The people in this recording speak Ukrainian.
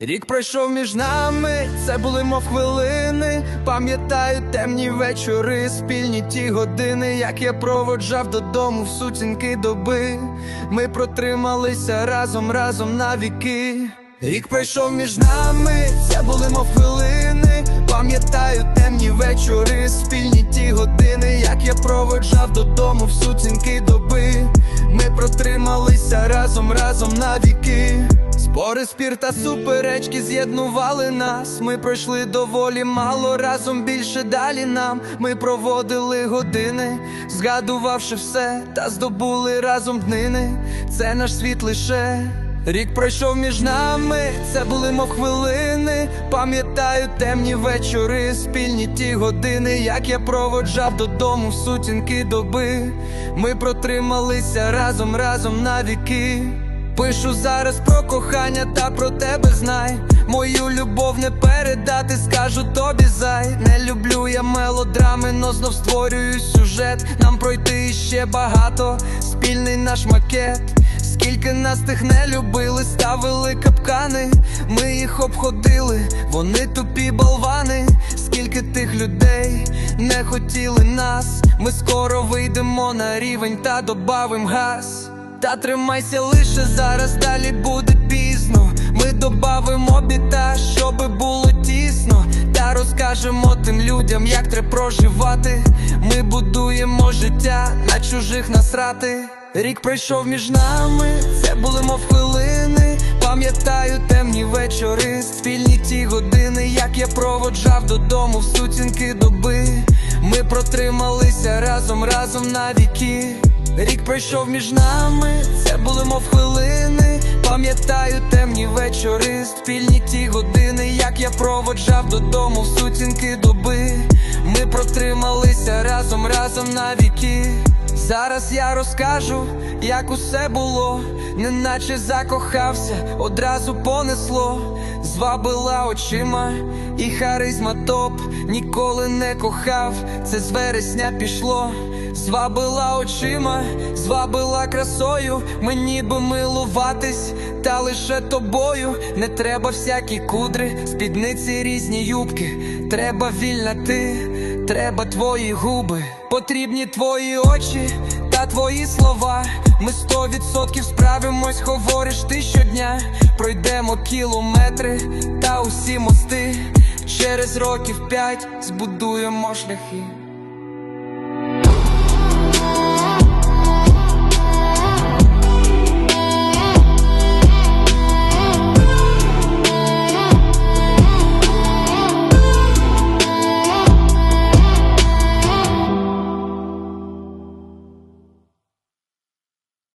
Рік пройшов між нами, це були мов хвилини. Пам'ятаю темні вечори, спільні ті години, як я проводжав додому в сутінки доби. Ми протрималися разом, разом на віки. Рік пройшов між нами, це були мов хвилини. Пам'ятаю темні вечори, спільні ті години, як я проводжав додому в сутінки доби. Ми протрималися разом, разом на Спори, спір та суперечки з'єднували нас. Ми пройшли доволі мало разом більше далі нам. Ми проводили години, згадувавши все, та здобули разом днини. Це наш світ лише. Рік пройшов між нами, це були мов хвилини. Пам'ятаю темні вечори, спільні ті години, як я проводжав додому в сутінки доби. Ми протрималися разом, разом на віки. Пишу зараз про кохання та про тебе знай. Мою любов не передати, скажу тобі зай. Не люблю я мелодрами, но знов створюю сюжет. Нам пройти ще багато, спільний наш макет. Скільки нас тих не любили, ставили капкани, ми їх обходили, вони тупі болвани, скільки тих людей не хотіли нас, ми скоро вийдемо на рівень та добавим газ. Та тримайся лише зараз, далі буде пізно. Ми добавимо біта, щоби було тісно. Та розкажемо тим людям, як треба проживати. Ми будуємо життя на чужих насрати. Рік пройшов між нами, це були мов хвилини. Пам'ятаю темні вечори, спільні ті години, як я проводжав додому в сутінки доби. Ми протрималися разом, разом на віки. Рік пройшов між нами, це були мов хвилини. Пам'ятаю темні вечори, спільні ті години, як я проводжав додому в сутінки доби. Ми протрималися разом, разом на віки. Зараз я розкажу, як усе було, неначе закохався, одразу понесло, звабила очима, і харизма топ ніколи не кохав, це з вересня пішло, звабила очима, звабила красою, мені би милуватись, та лише тобою не треба всякі кудри, спідниці різні юбки, треба вільна ти, треба твої губи, потрібні твої очі та твої слова. Ми сто відсотків справимось, говориш ти щодня. Пройдемо кілометри та усі мости. Через років п'ять збудуємо шляхи.